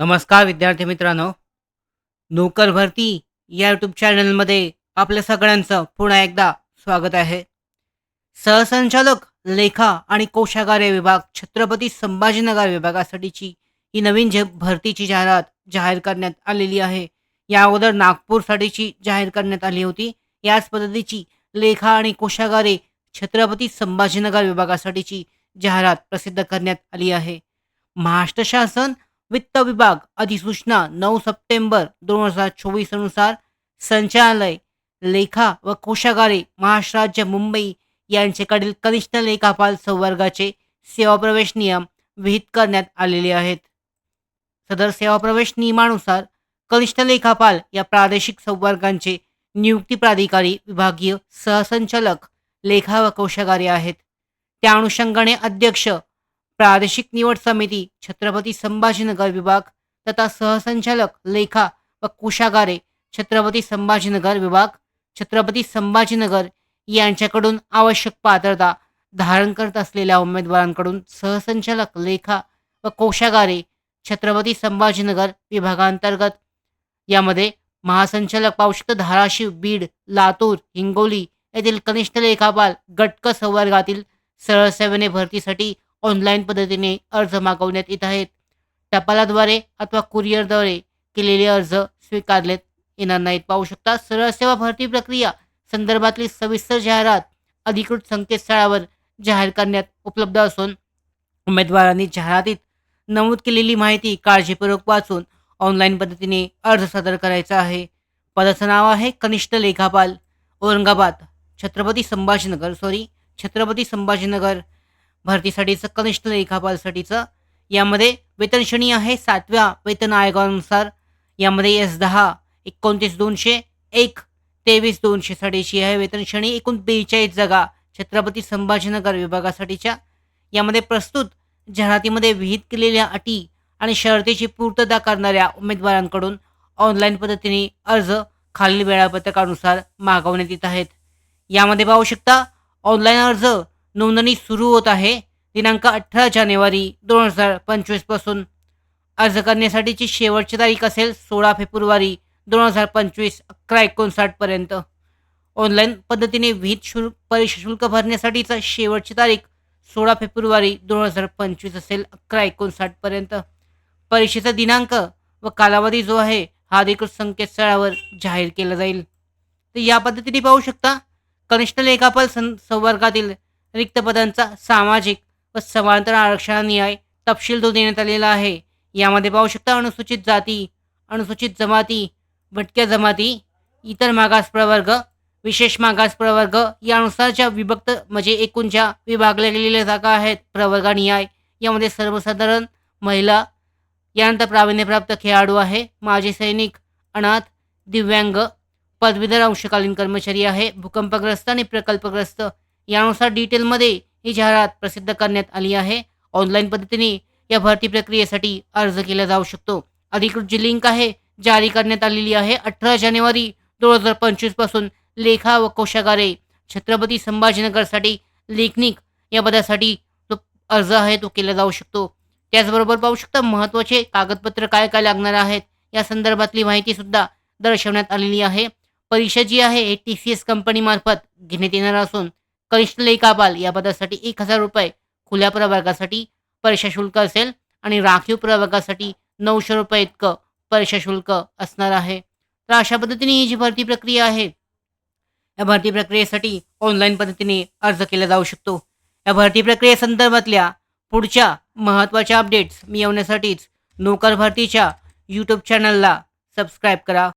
नमस्कार विद्यार्थी मित्रांनो. नोकर भरती या यूट्यूब चॅनलमध्ये आपल्या सगळ्यांचं पुन्हा एकदा स्वागत आहे. सहसंचालक लेखा आणि कोशागारे विभाग छत्रपती संभाजीनगर विभागासाठीची ही नवीन जे भरतीची जाहिरात जाहीर करण्यात आलेली आहे. या अगोदर नागपूरसाठीची जाहीर करण्यात आली होती. याच पद्धतीची लेखा आणि कोशागारे छत्रपती संभाजीनगर विभागासाठीची जाहिरात प्रसिद्ध करण्यात आली आहे. महाराष्ट्र शासन वित्त विभाग अधिसूचना नऊ सप्टेंबर दोन हजार चोवीस अनुसार संचालय लेखा व कोशागारे महाराष्ट्र राज्य मुंबई यांच्याकडील कनिष्ठ लेखापाल संवर्गाचे सेवाप्रवेश नियम विहित करण्यात आलेले आहेत. सदर सेवाप्रवेश नियमानुसार कनिष्ठ लेखापाल या प्रादेशिक संवर्गांचे नियुक्ती प्राधिकारी विभागीय सहसंचालक लेखा व कोशागारे आहेत. त्या अनुषंगाने अध्यक्ष प्रादेशिक निवड समिती छत्रपती संभाजीनगर विभाग तथा सहसंचालक लेखा व कोशागारे छत्रपती संभाजीनगर विभाग छत्रपती संभाजीनगर यांच्याकडून आवश्यक पात्रता धारण करत असलेल्या उमेदवारांकडून सहसंचालक लेखा व कोशागारे छत्रपती संभाजीनगर विभागांतर्गत. यामध्ये महासंचालक पावशक्त धाराशिव बीड लातूर हिंगोली येथील कनिष्ठ लेखापाल गटक संवर्गातील सरळसेवेने भरतीसाठी ऑनलाईन पद्धतीने अर्ज मागवण्यात येत आहेत. टपालाद्वारे अथवा कुरिअरद्वारे केलेले अर्ज स्वीकारलेत. येणार नाहीत. पाहू शकता सरळ सेवा भरती प्रक्रिया संदर्भातली सविस्तर जाहिरात अधिकृत संकेतस्थळावर जाहीर करण्यात उपलब्ध असून उमेदवारांनी जाहिरातीत नमूद केलेली माहिती काळजीपूर्वक वाचून ऑनलाईन पद्धतीने अर्ज सादर करायचा आहे. पदाचं नाव आहे कनिष्ठ लेखापाल औरंगाबाद छत्रपती संभाजीनगर सॉरी छत्रपती संभाजीनगर भरतीसाठीचं कनिष्ठ लेखापालसाठीचं. यामध्ये वेतन श्रेणी आहे सातव्या वेतन आयोगानुसार. यामध्ये एस दहा एकोणतीस दोनशे एक तेवीस दोनशे साठीची आहे. वेतन श्रेणी एकूण बेचाळीस जागा छत्रपती संभाजीनगर विभागासाठीच्या. यामध्ये प्रस्तुत जाहिरातीमध्ये विहित केलेल्या अटी आणि शर्तीची पूर्तता करणाऱ्या उमेदवारांकडून ऑनलाईन पद्धतीने अर्ज खालील वेळापत्रकानुसार मागवण्यात येत आहेत. यामध्ये पाहू शकता ऑनलाईन अर्ज नोंदणी सुरू होत आहे. दिनांक अठरा जानेवारी दोन हजार पंचवीसपासून अर्ज करण्यासाठीची शेवटची तारीख असेल सोळा फेब्रुवारी दोन हजार पंचवीस अकरा एकोणसाठपर्यंत ऑनलाईन पद्धतीने विहित शुल्क परीक्षा शुल्क भरण्यासाठीचा शेवटची तारीख सोळा फेब्रुवारी दोन हजार पंचवीस असेल अकरा एकोणसाठपर्यंत परीक्षेचा दिनांक व कालावधी जो आहे हा अधिकृत संकेतस्थळावर जाहीर केला जाईल. तर या पद्धतीने पाहू शकता कनिष्ठ लेखापाल सं संवर्गातील रिक्त पदांचा सामाजिक व समांतर आरक्षणान्याय तपशील तो देण्यात आलेला आहे. यामध्ये पाहू शकता अनुसूचित जाती अनुसूचित जमाती भटक्या जमाती इतर मागास प्रवर्ग विशेष मागास प्रवर्ग यानुसारच्या विभक्त म्हणजे एकूण ज्या विभागल्या गेलेल्या जागा आहेत. प्रवर्गानिहाय यामध्ये सर्वसाधारण महिला यानंतर प्रावीण्यप्राप्त खेळाडू आहे. माजी सैनिक अनाथ दिव्यांग पदवीधर अंशकालीन कर्मचारी आहे. भूकंपग्रस्त आणि प्रकल्पग्रस्त यानुसार डिटेलमध्ये ही जाहिरात प्रसिद्ध करण्यात आली आहे. ऑनलाईन पद्धतीने या भरती प्रक्रियेसाठी अर्ज केला जाऊ शकतो. अधिकृत जी लिंक आहे जारी करण्यात आलेली आहे. अठरा जानेवारी दोन हजार पंचवीसपासून लेखा व कोशागारे छत्रपती संभाजीनगरसाठी लेखनिक या पदासाठी तो अर्ज आहे तो केला जाऊ शकतो. त्याचबरोबर पाहू शकता महत्त्वाचे कागदपत्र काय काय लागणार आहेत या संदर्भातली माहिती सुद्धा दर्शवण्यात आलेली आहे. परीक्षा जी आहे टी सी एस कंपनीमार्फत घेण्यात येणार असून कनिष्ठ लेखापाल या पदासाठी एक हजार रुपये खुल्या प्रवर्गासाठी परीक्षा शुल्क असेल आणि राखीव प्रवर्गासाठी नऊशे रुपये इतकं परीक्षा शुल्क असणार आहे. तर अशा पद्धतीने ही जी भरती प्रक्रिया आहे या भरती प्रक्रियेसाठी ऑनलाईन पद्धतीने अर्ज केला जाऊ शकतो. या भरती प्रक्रियेसंदर्भातल्या पुढच्या महत्त्वाच्या अपडेट्स मिळवण्यासाठीच नोकर भरतीच्या यूट्यूब चॅनलला सबस्क्राईब करा.